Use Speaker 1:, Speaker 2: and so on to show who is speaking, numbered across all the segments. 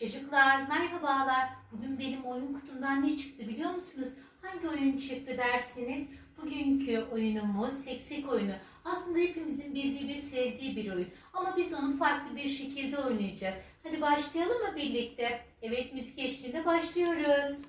Speaker 1: Çocuklar merhabalar. Bugün benim oyun kutumdan ne çıktı biliyor musunuz? Hangi oyun çıktı dersiniz? Bugünkü oyunumuz seksek oyunu. Aslında hepimizin bildiği ve sevdiği bir oyun. Ama biz onu farklı bir şekilde oynayacağız. Hadi başlayalım mı birlikte? Evet müzik eşliğinde başlıyoruz.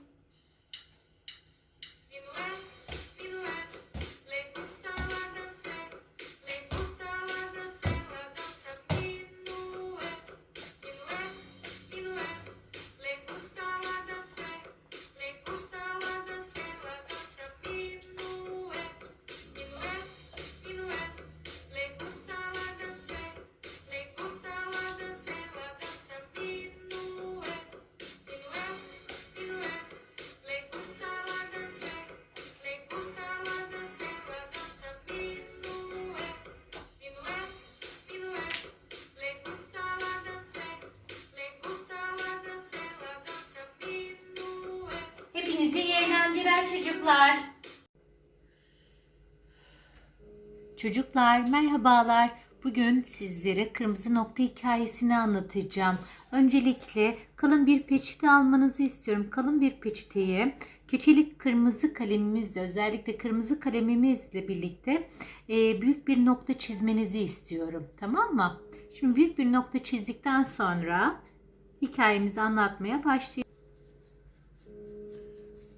Speaker 1: Eğlenceler çocuklar. Çocuklar merhabalar. Bugün sizlere kırmızı nokta hikayesini anlatacağım. Öncelikle kalın bir peçete almanızı istiyorum. Kalın bir peçeteye keçelik kırmızı kalemimizle özellikle kırmızı kalemimizle birlikte e, büyük bir nokta çizmenizi istiyorum. Tamam mı? Şimdi büyük bir nokta çizdikten sonra hikayemizi anlatmaya başlayalım.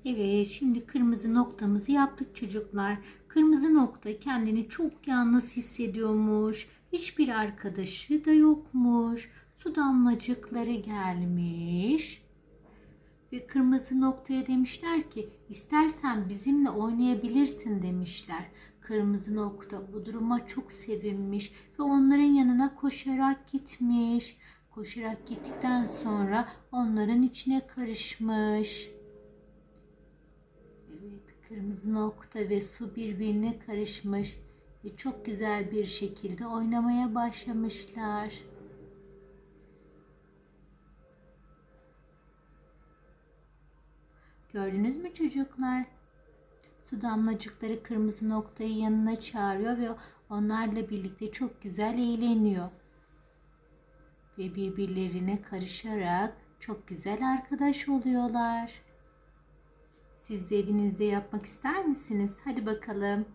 Speaker 1: Evet, şimdi kırmızı noktamızı yaptık çocuklar. Kırmızı nokta kendini çok yalnız hissediyormuş. Hiçbir arkadaşı da yokmuş. Su damlacıkları gelmiş. Ve kırmızı noktaya demişler ki istersen bizimle oynayabilirsin demişler. Kırmızı nokta bu duruma çok sevinmiş ve onların yanına koşarak gitmiş. Koşarak gittikten sonra onların içine karışmış. Evet, kırmızı nokta ve su birbirine karışmış ve çok güzel bir şekilde oynamaya başlamışlar. Gördünüz mü çocuklar? Su damlacıkları kırmızı noktayı yanına çağırıyor ve onlarla birlikte çok güzel eğleniyor. Ve birbirlerine karışarak çok güzel arkadaş oluyorlar. Siz de evinizde yapmak ister misiniz? Hadi bakalım.